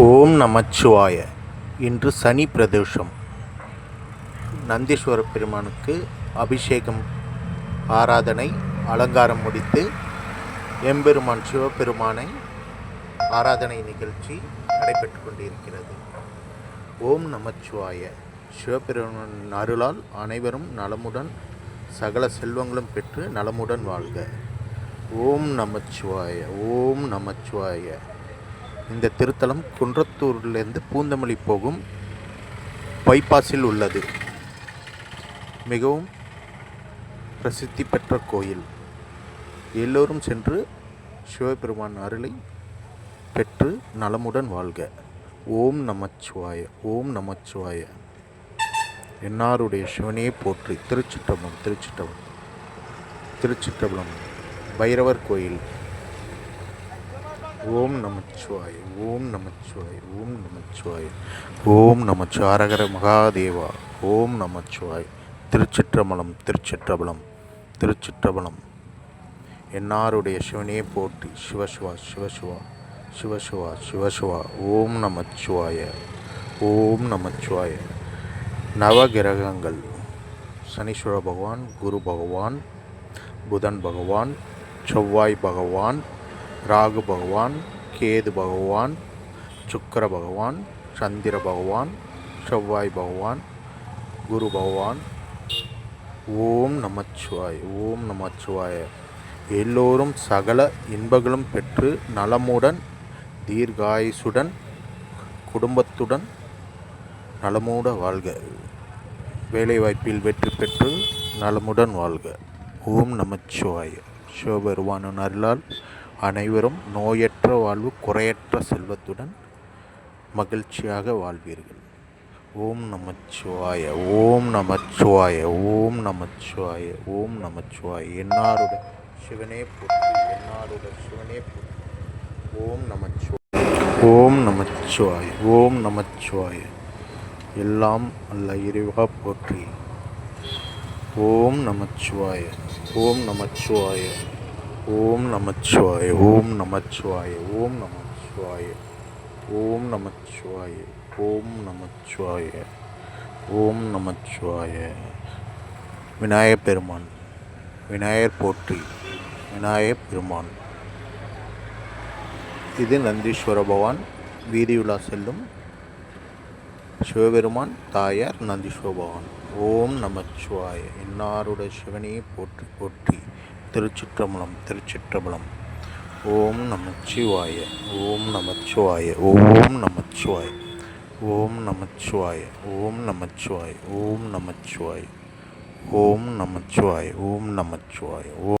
ஓம் நமச்சிவாய. இன்று சனி பிரதோஷம். நந்தீஸ்வர பெருமானுக்கு அபிஷேகம் ஆராதனை அலங்காரம் முடித்து எம்பெருமான் சிவபெருமானை ஆராதனை நிகழ்ச்சி நடைபெற்று கொண்டிருக்கிறது. ஓம் நமச்சிவாய. சிவபெருமான் அருளால் அனைவரும் நலமுடன் சகல செல்வங்களும் பெற்று நலமுடன் வாழ்க. ஓம் நமச்சிவாய. ஓம் நமச்சிவாய. இந்த திருத்தலம் குன்றத்தூர்லேருந்து பூந்தமல்லி போகும் பைபாஸில் உள்ளது. மிகவும் பிரசித்தி பெற்ற கோயில். எல்லோரும் சென்று சிவபெருமான் அருளை பெற்று நலமுடன் வாழ்க. ஓம் நமச்சிவாய ஓம் நமச்சிவாய. என்னாருடைய சிவனையே போற்றி திருச்சிற்றம்பலம் திருச்சிற்றம்பலம் திருச்சிற்றம்பலம் பைரவர் கோயில். ஓம் நமச்சிவாய் ஓம் நமச்சிவாய் ஓம் நமச்சிவாய் ஓம் நமச்சாரகர மகாதேவா ஓம் நமச்சிவாய். திருச்சிற்றம்பலம் திருச்சிற்றம்பலம் திருச்சிற்றம்பலம் என்னாருடைய சிவனே போட்டி சிவசிவா சிவசிவா சிவசிவா சிவசிவா ஓம் நமச்சிவாய ஓம் நமச்சிவாய. நவகிரகங்கள். சனீஸ்வர பகவான் குரு பகவான் புதன் பகவான் செவ்வாய் பகவான் ராகு பகவான் கேது பகவான் சுக்கர பகவான் சந்திர பகவான் செவ்வாய் பகவான் குரு பகவான். ஓம் நமச்சிவாய் ஓம் நமச்சிவாய. எல்லோரும் சகல இன்பங்களும் பெற்று நலமுடன் தீர்காயுசுடன் குடும்பத்துடன் நலமூட வாழ்க. வேலைவாய்ப்பில் வெற்றி பெற்று நலமுடன் வாழ்க. ஓம் நமச்சிவாய. சிவபெருமானின் அருளால் அனைவரும் நோயற்ற வாழ்வு குறையற்ற செல்வத்துடன் மகிழ்ச்சியாக வாழ்வீர்கள். ஓம் நமச்சிவாய ஓம் நமச்சிவாய ஓம் நமச்சிவாய ஓம் நமச்சிவாய. என்னாருடன் சிவனே போற்றி என்னாருடன் சிவனே போற்றி. ஓம் நமச்சிவாய ஓம் நமச்சிவாய ஓம் நமச்சிவாய. எல்லாம் அல்ல இறைவா போற்றி. ஓம் நமச்சிவாய ஓம் நமச்சிவாய. ஓம் நமச்சிவாய ஓம் நமச்சிவாய ஓம் நமச்சிவாய ஓம் நமச்சிவாய ஓம் நமச்சிவாய ஓம் நமச்சிவாய. விநாயகப் பெருமான் விநாயகர் போற்றி விநாயகப் பெருமான். இது நந்தீஸ்வர பவான் வீதியுலா செல்லும் சிவபெருமான் தாயார் நந்தீஸ்வர பவான். ஓம் நமச்சிவாய இன்னாருடைய சிவனையை போற்றி போற்றி. திருச்சிற்றம்பலம் திருச்சிற்றம்பலம். ஓம் நமச்சிவாய ஓம் நமச்சிவாய ஓம் நமச்சிவாய ஓம் நமச்சிவாய ஓம் நமச்சிவாய ஓம் நமச்சிவாய ஓம் நமச்சிவாய ஓம் நமச்சிவாய ஓம்